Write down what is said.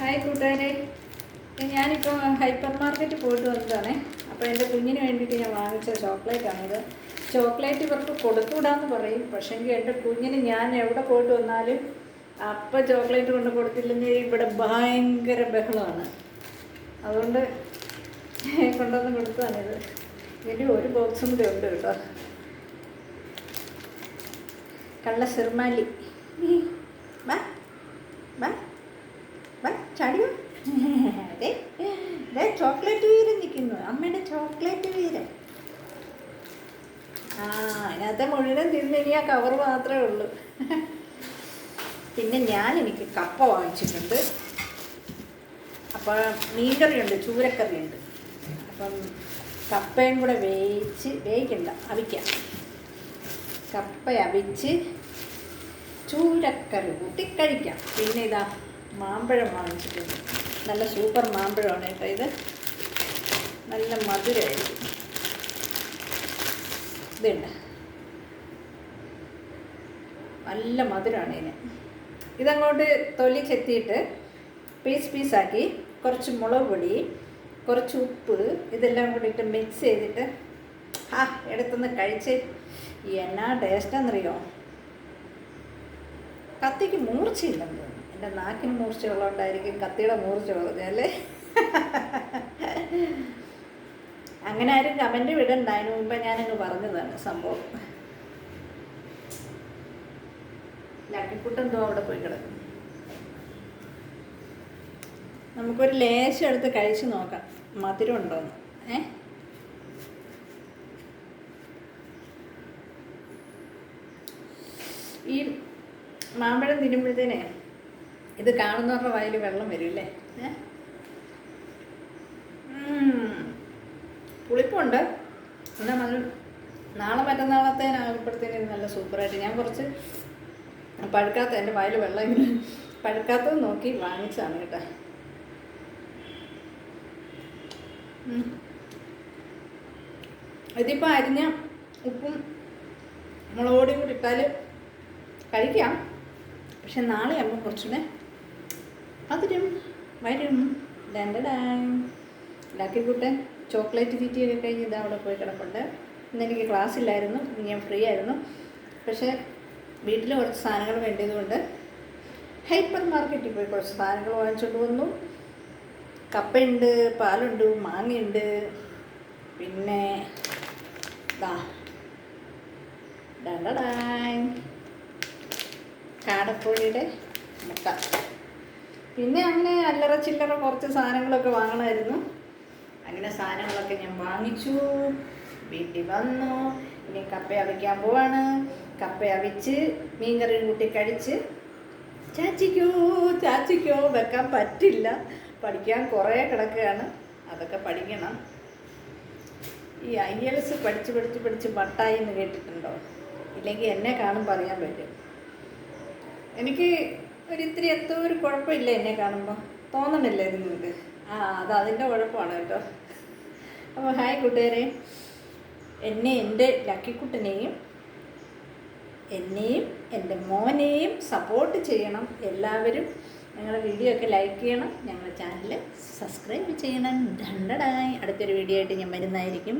Hi കൂട്ടുകാരെ. ഞാനിപ്പോൾ hyper മാർക്കറ്റിൽ പോയിട്ട് വന്നതാണേ. അപ്പോൾ എന്റെ കുഞ്ഞിന് വേണ്ടിയിട്ട് ഞാൻ വാങ്ങിച്ച ചോക്ലേറ്റ് ചോക്ലേറ്റാണിത് ചോക്ലേറ്റ് ഇവർക്ക് കൊടുത്തുവിടാന്ന് പറയും. പക്ഷേങ്കിൽ എന്റെ കുഞ്ഞിന് ഞാൻ എവിടെ പോയിട്ട് വന്നാലും അപ്പം ചോക്ലേറ്റ് കൊണ്ട് കൊടുത്തില്ലെങ്കിൽ ഇവിടെ ഭയങ്കര ബഹളമാണ്. അതുകൊണ്ട് കൊണ്ടുവന്ന് കൊടുത്തതാണിത്. ഇതിന്റെ ഒരു ബോക്സും കൂടെ ഉണ്ട് കേട്ടോ. കള്ള സിർമാലി ചാടിയോ? അതെ. ദേ ചോക്ലേറ്റ് വീരൻ നിൽക്കുന്നു അമ്മയുടെ ചോക്ലേറ്റ് വീരൻ. ആ അതിനകത്തെ മുഴുവൻ തിന്നിനി ആ കവർ മാത്രമേ ഉള്ളൂ. പിന്നെ ഞാൻ എനിക്ക് കപ്പ വാങ്ങിച്ചിട്ടുണ്ട്. അപ്പോൾ മീൻകറിയുണ്ട് ചൂരക്കറിയുണ്ട്. അപ്പം കപ്പയും കൂടെ വേവിച്ച് വേവിക്കണ്ട അവിക്കാം. കപ്പ അവിച്ച് ചൂരക്കറി കൂട്ടി കഴിക്കാം. പിന്നെ ഇതാ മാമ്പഴം വാങ്ങിച്ചിട്ടുണ്ട്. നല്ല സൂപ്പർ മാമ്പഴമാണ് കേട്ടോ ഇത്. നല്ല മധുരമായിരിക്കും ഇതുണ്ട്. നല്ല മധുരമാണ് ഇതിന്. ഇതങ്ങോട്ട് തൊലി ചെത്തിയിട്ട് പീസ് പീസാക്കി കുറച്ച് മുളക് പൊടി കുറച്ച് ഉപ്പ് ഇതെല്ലാം കൂടി ഇട്ട് മിക്സ് ചെയ്തിട്ട് ആ എടുത്തൊന്ന് കഴിച്ച് എന്നാ ടേസ്റ്റാന്നറിയോ കത്തിക്ക് മൂർച്ചയില്ലെന്ന് തോന്നുന്നു. എന്റെ നാക്കിന് മൂർച്ചയുള്ളതുകൊണ്ടായിരിക്കും കത്തിയുടെ മൂർച്ച പറഞ്ഞല്ലേ അങ്ങനെ ആരും കമന്റ് വിടണ്ട അതിന് മുമ്പ് ഞാനങ്ങ് പറഞ്ഞതാണ് സംഭവം. ലക്കിക്കുട്ടെന്തോ അവിടെ പോയി കിടക്കും നമുക്കൊരു ലേശം എടുത്ത് കഴിച്ച് നോക്കാം. മധുരം ഉണ്ടോന്ന് ഏ? ഈ മാമ്പഴം തിരുമ്പോഴത്തേനെ ഇത് കാണുന്നവരുടെ വായിൽ വെള്ളം വരും അല്ലേ ഉം. പുളിപ്പുണ്ട്. എന്നാൽ നല്ല നാളെ മറ്റന്നാളത്തേനാകുമ്പോഴത്തേന് ഇത് നല്ല സൂപ്പറായിട്ട് ഞാൻ കുറച്ച് പഴുക്കാത്ത എന്റെ വായിൽ വെള്ളം ഇങ്ങനെ പഴുക്കാത്തത് നോക്കി വാങ്ങിച്ചാണ് കേട്ടോ. ഇതിപ്പോൾ അരിഞ്ഞ ഉപ്പും മുളക് കൂടി ഇട്ടാൽ കഴിക്കാം. പക്ഷെ നാളെ ആകുമ്പോൾ കുറച്ചുകൂടെ അതിരും വരും. രണ്ടടാം ലാക്കിക്കൂട്ടെ ചോക്ലേറ്റ് തീറ്റിയൊക്കെ കഴിഞ്ഞ് ഇതാ അവിടെ പോയി കിടപ്പുണ്ട്. ഇന്ന് എനിക്ക് ക്ലാസ് ഇല്ലായിരുന്നു. ഞാൻ ഫ്രീ ആയിരുന്നു. പക്ഷേ വീട്ടിൽ കുറച്ച് സാധനങ്ങൾ വേണ്ടിയതുകൊണ്ട് ഹൈപ്പർ മാർക്കറ്റിൽ പോയി കുറച്ച് സാധനങ്ങൾ വാങ്ങിച്ചുകൊണ്ട് വന്നു. കപ്പയുണ്ട് പാലുണ്ട് മാങ്ങയുണ്ട്. പിന്നെ ദാ. ഡാ മുട്ട. പിന്നെ അങ്ങനെ അല്ലറ ചില്ലറ കുറച്ച് സാധനങ്ങളൊക്കെ വാങ്ങണമായിരുന്നു. അങ്ങനെ സാധനങ്ങളൊക്കെ ഞാൻ വാങ്ങിച്ചു. വീട്ടിൽ വന്നു. ഇനി കപ്പ അവിക്കാൻ പോവാണ്. കപ്പ അവിച്ച് മീൻകറി കൂട്ടി കഴിച്ച് ചാച്ചിക്കോ ചാച്ചിക്കോ വെക്കാൻ പറ്റില്ല. പഠിക്കാൻ കുറേ കിടക്കുകയാണ്. അതൊക്കെ പഠിക്കണം. ഈ ഐ എൽ എസ് പഠിച്ച് പഠിച്ച് പഠിച്ച് ബട്ടായി എന്ന് കേട്ടിട്ടുണ്ടോ? ഇല്ലെങ്കിൽ എന്നെ കാണും പറയാൻ പറ്റും. എനിക്ക് ഒരിത്തിരി എന്തോ ഒരു കുഴപ്പമില്ല എന്നെ കാണുമ്പോൾ തോന്നണില്ലേ നിങ്ങൾക്ക് ആ അത് അതിന്റെ കുഴപ്പമാണ് കേട്ടോ. അപ്പോൾ ഹായ് കൂട്ടുകാരെ. എന്നെ എന്റെ ലക്കിക്കുട്ടനെയും എന്നെയും എന്റെ മോനെയും സപ്പോർട്ട് ചെയ്യണം. എല്ലാവരും ഞങ്ങളുടെ വീഡിയോ ഒക്കെ ലൈക്ക് ചെയ്യണം. ഞങ്ങളുടെ ചാനൽ സബ്സ്ക്രൈബ് ചെയ്യണം. രണ്ടടായി അടുത്തൊരു വീഡിയോ ആയിട്ട് ഞാൻ വരുന്നതായിരിക്കും.